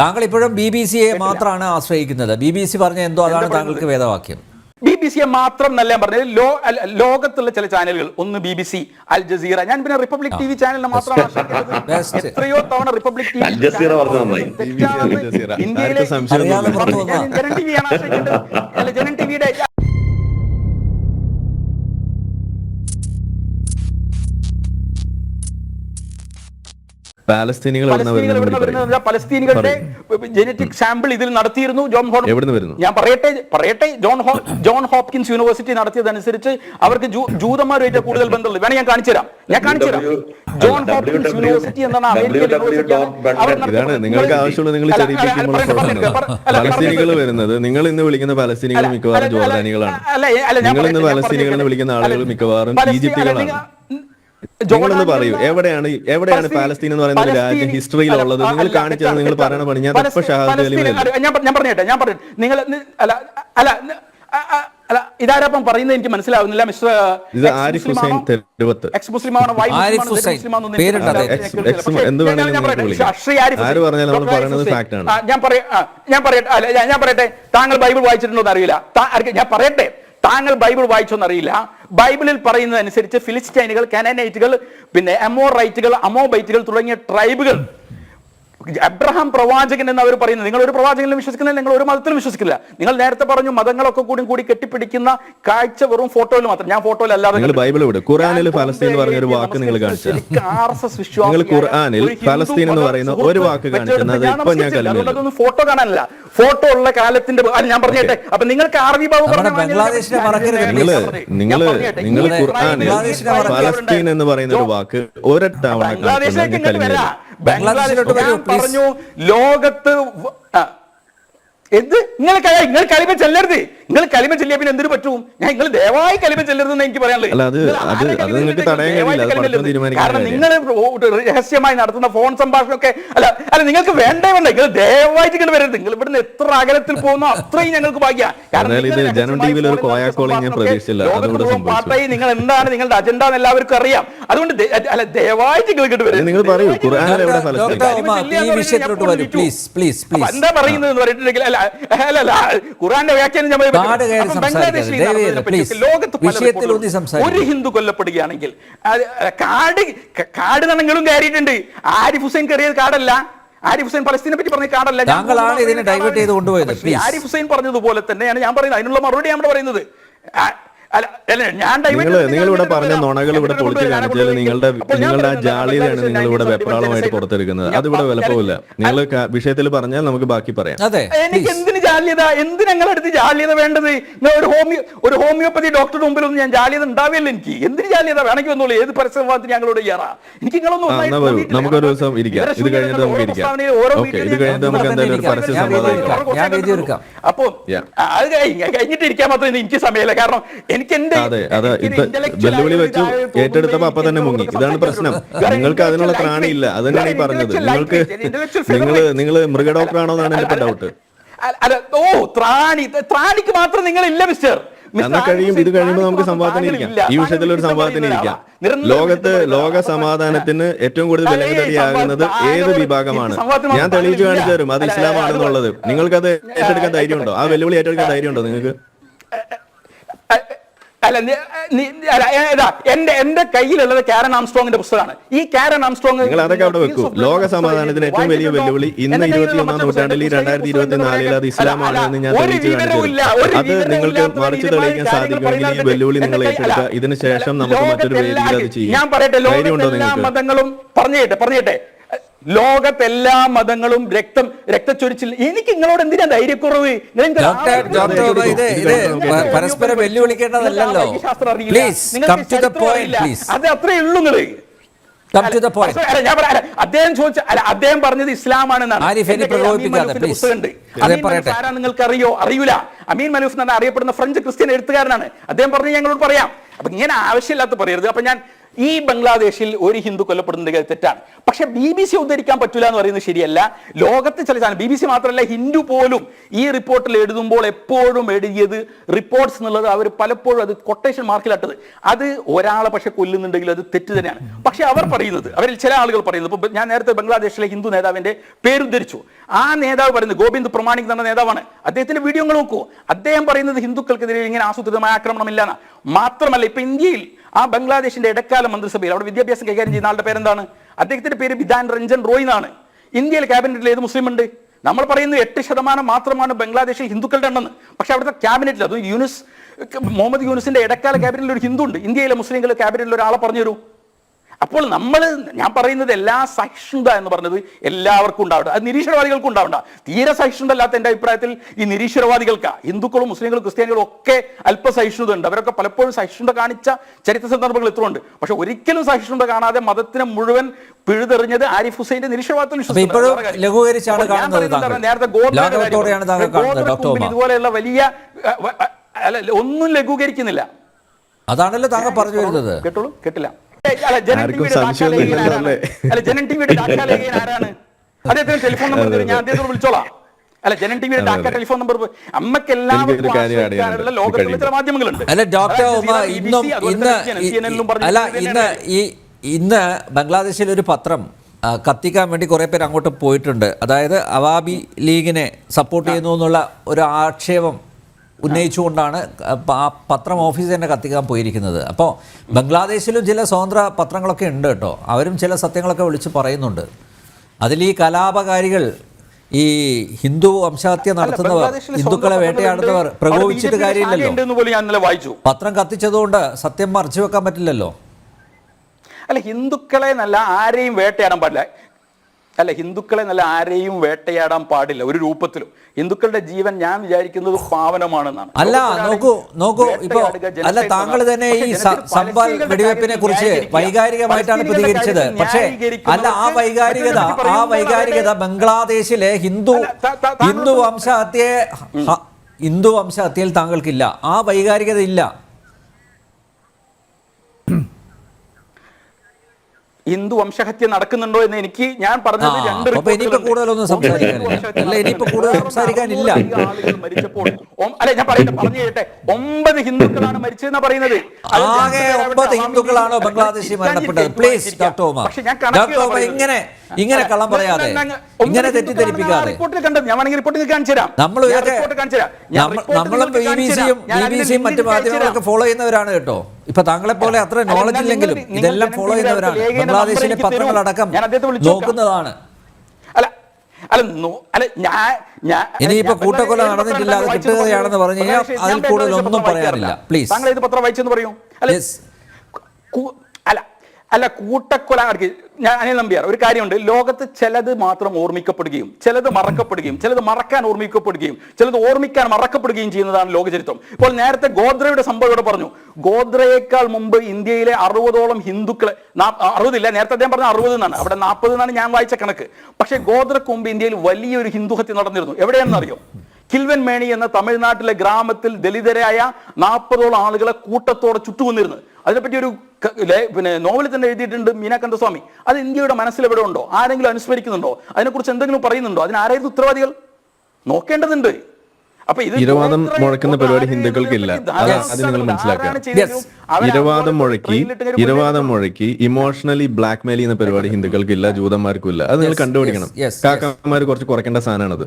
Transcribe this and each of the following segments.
താങ്കൾ ഇപ്പോഴും B B സിയെ മാത്രമാണ് ആശ്രയിക്കുന്നത്. ബി ബി സി പറഞ്ഞ എന്തോ അതാണ് താങ്കൾക്ക് വേദവാക്യം. ബി ബി സിയെ മാത്രം എന്നല്ല ഞാൻ പറഞ്ഞത്. ലോ ലോകത്തുള്ള ചില ചാനലുകൾ ഒന്ന് B B C Al Jazeera. ഞാൻ പിന്നെ റിപ്പബ്ലിക് ടി വി ചാനലിനെ മാത്രമാണ് എത്രയോ തവണ റിപ്പബ്ലിക് ടി വി. ഇന്ത്യയിലെ ജനം ജനൻ ടി വിയാണ് ആശ്രയിക്കേണ്ടത് അല്ല ജനൻ ടി പാലസ്തീനികൾ പലസ്തീനികളുടെ ജനറ്റിക് സാമ്പിൾ ഇതിൽ നടത്തിയിരുന്നു ജോൺ ഹോൺ വരുന്നു? ഞാൻ പറയട്ടെ പറയട്ടെ. ജോൺ ഹോ ജോൺ ഹോപ്കിൻസ് യൂണിവേഴ്സിറ്റി നടത്തിയതനുസരിച്ച് അവർക്ക് ജൂതന്മാരുമായിട്ട് കൂടുതൽ ബന്ധമുള്ളത്. വേണേ ഞാൻ കാണിച്ചു തരാം. ഞാൻ കാണിച്ചു തരാം. ജോൺ ഹോപ്കിൻസ് യൂണിവേഴ്സിറ്റി എന്നാണ് അമേരിക്കൻ ഇതാണ് നിങ്ങൾക്ക് ആവശ്യമുള്ള നിങ്ങൾ പലസ്തീനികൾ വരുന്നത് നിങ്ങൾ ഇന്ന് വിളിക്കുന്ന പലസ്തീനികൾ മിക്കവാറും ജോർദാനികളാണ്. അല്ല, അല്ല, ഞാൻ നിങ്ങൾ ഇന്ന് പലസ്തീനികൾ എന്ന് വിളിക്കുന്ന ആളുകൾ മിക്കവാറും ഈജിപ്തികളാണ്. നിങ്ങളൊന്ന് പറയൂ എവിടെയാണ് എവിടെയാണ് പാലസ്തീൻ എന്ന് പറയുന്ന രാജ്യം ഹിസ്റ്ററിയിലുള്ളത് നിങ്ങൾ കാണിച്ചത് നിങ്ങൾ പറയണ പണി ഞാൻ അല്ല, ഞാൻ ഞാൻ പറഞ്ഞേട്ടെ ഞാൻ പറഞ്ഞു നിങ്ങൾ അല്ല അല്ല അല്ല ഇതാരപ്പം പറയുന്നത് എനിക്ക് മനസ്സിലാവുന്നില്ല മിസ്റ്റർ ആരിഫ് ഹുസൈൻ തെരുവത്ത്. എക്സ് മുസ്ലിമാണോ. ഞാൻ പറയാ ഞാൻ പറയട്ടെ ഞാൻ പറയട്ടെ താങ്കൾ ബൈബിൾ വായിച്ചിട്ടുണ്ടോ എന്ന് അറിയില്ല. ഞാൻ പറയട്ടെ താങ്കൾ ബൈബിൾ വായിച്ചോ എന്നറിയില്ല ബൈബിളിൽ പറയുന്നത് അനുസരിച്ച് ഫിലിസ്റ്റൈനുകൾ കനനൈറ്റുകൾ പിന്നെ അമോറൈറ്റുകൾ അമോബൈറ്റുകൾ തുടങ്ങിയ ട്രൈബുകൾ അബ്രഹാം പ്രവാചകൻ എന്ന് അവർ പറയുന്നത് നിങ്ങൾ ഒരു പ്രവാചകനിലും വിശ്വസിക്കുന്നില്ല നിങ്ങൾ ഒരു മതത്തിലും വിശ്വസിക്കില്ല നിങ്ങൾ നേരത്തെ പറഞ്ഞു മതങ്ങളൊക്കെ കൂടി കൂടി കെട്ടിപ്പിടിക്കുന്ന കാഴ്ച വെറും ഫോട്ടോയിൽ മാത്രം. ഞാൻ ഫോട്ടോയിൽ അല്ലാതെ ബൈബിൾ. ഖുറാനിൽ ഞാൻ ഫലസ്തീൻ എന്ന് പറഞ്ഞ ഒരു വാക്ക് നിങ്ങൾ നിങ്ങൾ ഖുർആനിൽ ഫലസ്തീൻ എന്ന് പറയുന്ന ഒരു വാക്ക് കാണിക്കുന്നത് ഇപ്പൊ ഞാൻ അതൊന്നും ഫോട്ടോ കാണാനല്ല. ഫോട്ടോ ഉള്ള കാലത്തിന്റെ ഞാൻ പറഞ്ഞേട്ടെ അപ്പൊ നിങ്ങൾക്ക് അറബി ബാബു നിങ്ങൾ നിങ്ങൾ നിങ്ങൾ ഖുർആനിൽ ഫലസ്തീൻ എന്ന് പറയുന്ന ഒരു വാക്ക് ഒരൊറ്റ തവണ ബംഗ്ലാദേശിലോട്ട് പറഞ്ഞു ലോകത്ത്. എന്ത്? നിങ്ങൾ നിങ്ങൾ കളിമ ചെല്ലരുത്. നിങ്ങൾ കളിമ ചെല്ലിയ പിന്നെ എന്തിനു പറ്റും? ഞാൻ നിങ്ങൾ ദയവായി കലിമ ചെല്ലരുതെന്ന് എനിക്ക് പറയാനുള്ളത്. കാരണം നിങ്ങൾ രഹസ്യമായി നടത്തുന്ന ഫോൺ സംഭാഷണമൊക്കെ അല്ല അല്ല നിങ്ങൾക്ക് വേണ്ടേ വേണ്ട? നിങ്ങൾ ദയവായിട്ട് ഇങ്ങനെ വരരുത്. നിങ്ങൾ ഇവിടുന്ന് എത്ര അകലത്തിൽ പോകുന്നോ അത്രയും ഞങ്ങൾക്ക് ഭാഗ്യ. കാരണം. അതുകൂടെ നിങ്ങൾ എന്താണ് നിങ്ങളുടെ അജണ്ട എന്ന് എല്ലാവർക്കും അറിയാം. അതുകൊണ്ട് അല്ല ദയവായിട്ട് നിങ്ങൾ ഇങ്ങോട്ട് വരരുത്. എന്താ പറയുന്നത് എന്ന് പറഞ്ഞിട്ടുണ്ടെങ്കിൽ അല്ല അല്ല അല്ല ഖുറാന്റെ വ്യാഖ്യാനം സംസാരിക്കരുത്. ബംഗ്ലാദേശിൽ. ലോകത്ത് ഒരു ഹിന്ദു കൊല്ലപ്പെടുകയാണെങ്കിൽ കാട് കാട് നണങ്ങളും കയറിയിട്ടുണ്ട്. ആരിഫ് ഹുസൈൻ കയറിയത് കാടല്ല. ആരിഫ് ഹുസൈൻ പലസ്തീനെ പറ്റി പറഞ്ഞ കാടല്ല. ഞങ്ങളാണ് ഇതിനെ ഡൈവേർട്ട് ചെയ്ത് കൊണ്ടുപോയത്. ആരിഫ് ഹുസൈൻ പറഞ്ഞതുപോലെ തന്നെയാണ് ഞാൻ പറയുന്നത്. അതിനുള്ള മറുപടി ഞാൻ പറയുന്നത്. നിങ്ങൾ ഇവിടെ പറഞ്ഞ. നുണകൾ ഇവിടെ പൊളിച്ചു. കാണിച്ചാൽ നിങ്ങളുടെ നിങ്ങളുടെ ആ ജാളിയിലാണ് നിങ്ങൾ ഇവിടെ വെപ്രാളമായിട്ട് പുറത്തെടുക്കുന്നത് അതിവിടെ ഇവിടെ വിലപ്പോവില്ല നിങ്ങൾ വിഷയത്തിൽ പറഞ്ഞാൽ നമുക്ക് ബാക്കി പറയാം അതെ ജാള്യത? എന്ത് ഞങ്ങളുടെ ജാല്യത ജാള്യത വേണ്ടത്? ഒരു ഹോമിയോ ഒരു ഹോമിയോപ്പതി ഡോക്ടറുടെ മുമ്പിലൊന്നും ഞാൻ ജാള്യത ഉണ്ടാവില്ല എനിക്ക്. എന്തിന് ജാള്യത? വേണമെങ്കിൽ വന്നോളൂ. ഏത് പരസ്യവാദത്തിന് ഞങ്ങളോട് ചെയ്യാറാ എനിക്ക് നിങ്ങളൊന്നും. നമുക്കൊരു ദിവസം ഇരിക്കാം. ഇത് കഴിഞ്ഞിട്ട് നമുക്ക് ഇരിക്കാം. ഓരോ. അപ്പൊ അത് കഴിഞ്ഞ് കഴിഞ്ഞിട്ട് ഇരിക്കാൻ മാത്രമേ എനിക്ക് സമയമില്ല. കാരണം എനിക്ക് എന്റെ വെല്ലുവിളി വെച്ചു ഏറ്റെടുത്തപ്പോ അപ്പൊ തന്നെ മുങ്ങി. ഇതാണ് പ്രശ്നം. നിങ്ങൾക്ക് അതിനുള്ള ത്രാണിയില്ല. അതന്നെയാണ് ഈ പറഞ്ഞത്. നിങ്ങൾക്ക് നിങ്ങൾ. നിങ്ങൾ മൃഗ ഡോക്ടർ ആണോ എന്നാണ് എന്റെ ഡൗട്ട് അല്ല, ഓ ത്രാണി. ത്രാണിക്ക് മാത്രം നിങ്ങൾ ഇല്ല മിസ്റ്റർ കഴിയും. ഇത് കഴിയുമ്പോൾ നമുക്ക് ത്രാണിക്ക് സംവാദത്തിന് മാത്രം ഈ വിഷയത്തിൽ ഒരു താങ്കൾ സംവാദത്തിന് വിശുദ്ധ ഇരിക്കാം. പറയുന്ന ആളാ. ലോകത്ത് ലോക സമാധാനത്തിന് ഏറ്റവും കൂടുതൽ വിലങ്ങതടിയാകുന്നത് ഏത് വിഭാഗമാണ്? ഞാൻ തെളിയിച്ചു കാണിച്ചു തരും. അത്. ഇസ്ലാമാണെന്നുള്ളത് നിങ്ങൾക്കത് ഏറ്റെടുക്കാൻ ധൈര്യമുണ്ടോ? ആ വെല്ലുവിളി ഏറ്റെടുക്കാൻ ധൈര്യമുണ്ടോ നിങ്ങൾക്ക്? അല്ല ഏതാ? എന്റെ എന്റെ കയ്യിലുള്ളത് കാരൻ ആംസ്ട്രോങ്ങിന്റെ പുസ്തകമാണ്. ഈ കാരൻ ആംസ്ട്രോങ് നിങ്ങൾ അതൊക്കെ അവിടെ വെക്കൂ. ലോക സമാധാനത്തിന് ഏറ്റവും വലിയ വെല്ലുവിളി ഇന്ന് ഇരുപത്തി ഒന്നാം നൂറ്റാണ്ടിൽ രണ്ടായിരത്തി ഇരുപത്തി നാലിൽ അത് ഇസ്ലാമാണ് എന്ന് ഞാൻ തെളിയിച്ചു കാണിച്ചു തരും. അത് നിങ്ങൾക്ക് മറിച്ച് തെളിയിക്കാൻ സാധിക്കുമെങ്കിൽ ഈ വെല്ലുവിളി നിങ്ങൾ ഏറ്റെടുക്കുക. ഇതിനുശേഷം നമുക്ക് മറ്റൊരു വേദിയിൽ അത് ഞാൻ ചെയ്യാം പറയട്ടെ ധൈര്യമുണ്ടോ ലോകത്തെ എല്ലാ മതങ്ങളും പറഞ്ഞേട്ടെ പറഞ്ഞേട്ടെ. ലോകത്തെല്ലാ മതങ്ങളും രക്തം രക്തച്ചൊരിച്ചിൽ. എനിക്ക് നിങ്ങളോട് എന്തിനാ ധൈര്യക്കുറവ്? പരസ്പരം വെല്ലുവിളിക്കേണ്ടതല്ലോ അത് അത്രേ ഉള്ളൂ നിങ്ങൾ. അദ്ദേഹം ചോദിച്ച അദ്ദേഹം പറഞ്ഞത് ഇസ്ലാമാണെന്നാണ്. നിങ്ങൾക്ക് അറിയോ അറിയൂല. അമീൻ മലൂഫ് എന്ന് അറിയപ്പെടുന്ന ഫ്രഞ്ച് ക്രിസ്ത്യൻ എഴുത്തുകാരനാണ്. അദ്ദേഹം പറഞ്ഞു ഞങ്ങളോട് പറയാം. അപ്പൊ ഇങ്ങനെ ആവശ്യമില്ലാത്ത പറയരുത്. അപ്പൊ ഞാൻ ഈ ബംഗ്ലാദേശിൽ ഒരു ഹിന്ദു കൊല്ലപ്പെടുന്നത് തെറ്റാണ്. പക്ഷെ ബി ബി സി ഉദ്ധരിക്കാൻ പറ്റില്ല എന്ന് പറയുന്നത് ശരിയല്ല. ലോകത്തെ ചില ചാനൽ ബി ബി സി മാത്രമല്ല ഹിന്ദു പോലും ഈ റിപ്പോർട്ടിൽ എഴുതുമ്പോൾ എപ്പോഴും എഴുതിയത് റിപ്പോർട്ട്സ് എന്നുള്ളത് അവർ പലപ്പോഴും അത് കൊട്ടേഷൻ മാർക്കിലിട്ടത് അത് ഒരാളെ പക്ഷെ കൊല്ലുന്നുണ്ടെങ്കിൽ അത് തെറ്റ് തന്നെയാണ്. പക്ഷെ അവർ പറയുന്നത് അവരിൽ ചില ആളുകൾ പറയുന്നത് ഇപ്പൊ ഞാൻ നേരത്തെ ബംഗ്ലാദേശിലെ ഹിന്ദു നേതാവിന്റെ പേരുദ്ധരിച്ചു ആ നേതാവ് പറയുന്നത് ഗോവിന്ദ് പ്രമാണിക് എന്ന നേതാവാണ്. അദ്ദേഹത്തിന്റെ വീഡിയോ നോക്കൂ. അദ്ദേഹം പറയുന്നത് ഹിന്ദുക്കൾക്കെതിരെ ഇങ്ങനെ ആസൂത്രിതമായ ആക്രമണമില്ലാണ് മാത്രമല്ല ഇപ്പൊ ഇന്ത്യയിൽ ആ ബംഗ്ലാദേശിന്റെ ഇടക്കാല മന്ത്രിസഭയിൽ അവിടെ വിദ്യാഭ്യാസം കൈകാര്യം ചെയ്യുന്ന ആളുടെ പേരെന്താണ്? അദ്ദേഹത്തിന്റെ പേര് വിധാൻ രഞ്ജൻ റോയ് എന്നാണ്. ഇന്ത്യയിൽ ക്യാബിനറ്റിൽ ഏത് മുസ്ലിം ഉണ്ട് നമ്മൾ പറയുന്നത് എട്ട് ശതമാനം മാത്രമാണ് ബംഗ്ലാദേശിൽ ഹിന്ദുക്കളുടെ എണ്ണം പക്ഷെ അവിടുത്തെ ക്യാബിനറ്റിൽ അത് യൂനിസ് മുഹമ്മദ് യൂനിസിന്റെ ഇടക്കാല ക്യാബിനറ്റിൽ ഒരു ഹിന്ദു ഉണ്ട് ഇന്ത്യയിലെ മുസ്ലിങ്ങൾ ക്യാബിനറ്റിൽ ഒരാളെ പറഞ്ഞു തരൂ അപ്പോൾ നമ്മൾ ഞാൻ പറയുന്നത് എല്ലാ സഹിഷ്ണുത എന്ന് പറഞ്ഞത് എല്ലാവർക്കും ഉണ്ടാവണ്ട അത് നിരീശ്വരവാദികൾക്കും ഉണ്ടാവണ്ട. തീരെ സഹിഷ്ണുത അല്ലാത്ത എന്റെ അഭിപ്രായത്തിൽ ഈ നിരീശ്വരവാദികൾക്ക് ഹിന്ദുക്കളും മുസ്ലിങ്ങളും ക്രിസ്ത്യാനികളും ഒക്കെ അല്പ സഹിഷ്ണുത ഉണ്ട്. അവരൊക്കെ പലപ്പോഴും സഹിഷ്ണുത കാണിച്ച ചരിത്ര സന്ദർഭങ്ങൾ എത്രയുണ്ട് പക്ഷെ ഒരിക്കലും സഹിഷ്ണുത കാണാതെ മതത്തിനെ മുഴുവൻ പിഴുതെറിഞ്ഞത് ആരിഫ് ഹുസൈന്റെ. എന്താണ്? നേരത്തെ ഗോത്രയുടെ ഇതുപോലെയുള്ള വലിയ ഒന്നും ലഘൂകരിക്കുന്നില്ല. അതാണല്ലോ താങ്കൾ പറഞ്ഞു വരുന്നത്. കേട്ടോളൂ? കേട്ടില്ല. അല്ല, ജനൻ ടിവിയുടെ ഡാറ്റാ ലേഖകൻ ആരാണ്? അദ്ദേഹത്തിന് ടെലിഫോൺ നമ്പർ തരും. ഞാൻ അദ്ദേഹത്തോട് വിളിച്ചോളാം. അല്ല ജനൻ ടിവിയുടെ ഡാക്ക ടെലിഫോൺ നമ്പർ അമ്മയ്ക്ക് എല്ലാവർക്കും ചില മാധ്യമങ്ങളുണ്ട്. അല്ല ഡോക്ടർ ഇന്നും ഇന്ന് അല്ല ഇന്ന് ഈ ഇന്ന് ബംഗ്ലാദേശിൽ ഒരു പത്രം കത്തിക്കാൻ വേണ്ടി കുറേ പേര് അങ്ങോട്ട് പോയിട്ടുണ്ട്. അതായത് അവാബി ലീഗിനെ സപ്പോർട്ട് ചെയ്യുന്നു എന്നുള്ള ഒരു ആക്ഷേപം ഉന്നയിച്ചുകൊണ്ടാണ് ആ പത്രം ഓഫീസ് തന്നെ കത്തിക്കാൻ പോയിരിക്കുന്നത്. അപ്പോൾ ബംഗ്ലാദേശിലും ചില സ്വതന്ത്ര പത്രങ്ങളൊക്കെ ഉണ്ട് കേട്ടോ. അവരും ചില സത്യങ്ങളൊക്കെ വിളിച്ച് പറയുന്നുണ്ട്. അതിൽ ഈ കലാപകാരികൾ ഈ ഹിന്ദു വംശഹത്യ നടത്തുന്നവർ ഹിന്ദുക്കളെ വേട്ടയാടുന്നവർ പ്രകോപിച്ചിട്ട് കാര്യമില്ലല്ലോ. വായിച്ചു. പത്രം കത്തിച്ചതുകൊണ്ട് സത്യം മറച്ചു വെക്കാൻ പറ്റില്ലല്ലോ. അല്ല ഹിന്ദുക്കളെ നല്ല ആരെയും വേട്ടയാടാൻ പാടില്ല. അല്ല ഹിന്ദുക്കളെ നല്ല ആരെയും വേട്ടയാടാൻ പാടില്ല ഒരു രൂപത്തിലും. ഹിന്ദുക്കളുടെ ജീവൻ ഞാൻ വിചാരിക്കുന്നത് പാവനമാണെന്നാണ്. അല്ല നോക്കൂ നോക്കൂ ഇപ്പൊ അല്ല താങ്കൾ തന്നെ ഈ സമ്പാൽ വെടിവെപ്പിനെ കുറിച്ച് വൈകാരികമായിട്ടാണ് പ്രതികരിച്ചത്. പക്ഷേ അല്ല ആ വൈകാരികത ആ വൈകാരികത ബംഗ്ലാദേശിലെ ഹിന്ദു ഹിന്ദു വംശഹത്യെ വംശഹത്യയെ ഹിന്ദു വംശഹത്യയിൽ താങ്കൾക്കില്ല. ആ വൈകാരികത ഇല്ല ഹിന്ദു വംശഹത്യ നടക്കുന്നുണ്ടോ എന്ന് എനിക്ക് ഞാൻ പറഞ്ഞത് രണ്ട് സംസാരിക്കാനില്ല. മരിച്ചപ്പോൾ അല്ലെ ഞാൻ പറയട്ടെ പറഞ്ഞു കേട്ടെ. ഒമ്പത് ഹിന്ദുക്കളാണ് മരിച്ചതെന്നാ പറയുന്നത്. ആകെ ഒമ്പത് ഹിന്ദുക്കളാണോ ബംഗ്ലാദേശിൽ മരണപ്പെട്ടത് പ്ലീസ്. ഡോക്ടർ ഉമ ഇങ്ങനെ കള്ളം പറയാതെ ഇങ്ങനെ തെറ്റിദ്ധരിപ്പിക്കാതെ. നമ്മളും ബി ബി സിയും ബി ബി സിയും മറ്റു മാധ്യമങ്ങളൊക്കെ ഫോളോ ചെയ്യുന്നവരാണ് കേട്ടോ. ഇപ്പൊ താങ്കളെ പോലെ അത്ര നോളജ് ഇല്ലെങ്കിലും ഇതെല്ലാം ഫോളോ ചെയ്യുന്നവരാണ്. ബംഗ്ലാദേശിലെ. പത്രങ്ങളടക്കം നോക്കുന്നതാണ്. ഇനിയിപ്പോ കൂട്ടക്കൊല നടന്നിട്ടില്ല, അത് കിട്ടുകയാണെന്ന് പറഞ്ഞു കഴിഞ്ഞാൽ അതിൽ കൂടുതൽ ഒന്നും പറയാറില്ല. പറയാനില്ല. Please. താങ്കൾ ഇത് പത്രം വായിച്ചെന്ന് പറയൂ. അല്ല കൂട്ടക്കൊല ഞാൻ അനിൽ നമ്പ്യാർ ഒരു കാര്യമുണ്ട്. ലോകത്ത് ചിലത് മാത്രം ഓർമ്മിക്കപ്പെടുകയും ചിലത് മറക്കപ്പെടുകയും ചിലത് മറക്കാൻ ഓർമ്മിക്കപ്പെടുകയും ചിലത് ഓർമ്മിക്കാൻ മറക്കപ്പെടുകയും ചെയ്യുന്നതാണ് ലോകചരിത്രം. ഇപ്പോൾ നേരത്തെ ഗോദ്രയുടെ സംഭവം ഇവിടെ പറഞ്ഞു. ഗോദ്രയേക്കാൾ മുമ്പ് ഇന്ത്യയിലെ അറുപതോളം ഹിന്ദുക്കളെ അറുപതില്ല നേരത്തെ അദ്ദേഹം പറഞ്ഞ അറുപത് എന്നാണ്. അവിടെ നാൽപ്പത് എന്നാണ് ഞാൻ വായിച്ച കണക്ക്. പക്ഷേ ഗോദ്രക്ക് മുമ്പ് ഇന്ത്യയിൽ വലിയൊരു ഹിന്ദുഹത്യ നടന്നിരുന്നു. എവിടെയാണെന്ന് അറിയോ കിൽവൻ മേണി എന്ന തമിഴ്നാട്ടിലെ ഗ്രാമത്തിൽ ദലിതരായ നാൽപ്പതോളം ആളുകളെ കൂട്ടത്തോടെ ചുറ്റുവന്നിരുന്നു അതിനെപ്പറ്റി ഒരു പിന്നെ നോവലിൽ തന്നെ എഴുതിയിട്ടുണ്ട് മീനാകന്ദസ്വാമി അത് ഇന്ത്യയുടെ മനസ്സിൽ എവിടെ ഉണ്ടോ? ആരെങ്കിലും അനുസ്മരിക്കുന്നുണ്ടോ? അതിനെക്കുറിച്ച് എന്തെങ്കിലും പറയുന്നുണ്ടോ? അതിന് ആരായിരുന്നു ഉത്തരവാദികൾ? നോക്കേണ്ടതുണ്ട്. അപ്പൊ ഇത് ഇരവാദം മുഴക്കുന്ന പരിപാടി ഹിന്ദുക്കൾക്കില്ല അത് നിങ്ങൾ മനസ്സിലാക്കുക. ഇരവാദം മുഴക്കി ഇരവാദം മുഴക്കി ഇമോഷണലി ബ്ലാക്ക് മെയിൽ ചെയ്യുന്ന പരിപാടി ഹിന്ദുക്കൾക്കില്ല ജൂതന്മാർക്കും ഇല്ല. അത് നിങ്ങൾ കണ്ടുപിടിക്കണം. കാക്കമാർ കുറച്ച് കുറയ്ക്കേണ്ട സാധനമാണത്.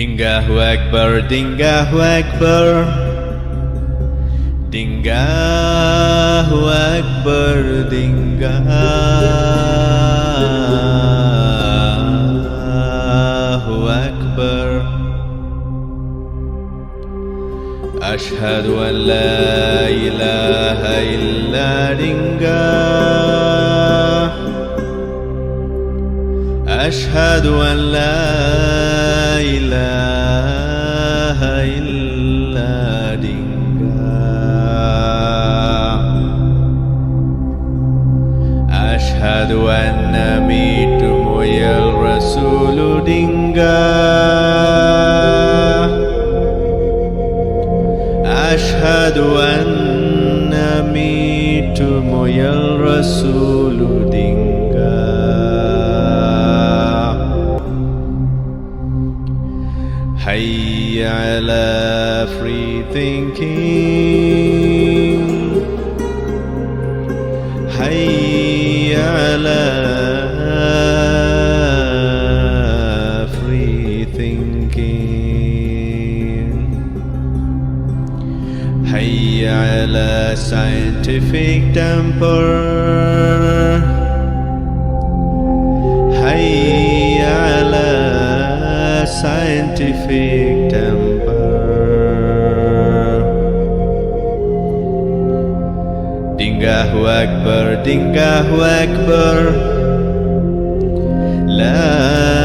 دينجاه أكبر دينجاه أكبر دينجاه أكبر دينجاه أكبر أشهد أن لا إله إلا دينجاه أشهد أن لا ilaha illa dinga ashhadu anna mitu moyal rasulu dinga ashhadu anna mitu moyal rasulu حي على free thinking حي على free thinking حي على scientific temper scientific temper. Dingahu Akbar, Dingahu Akbar. La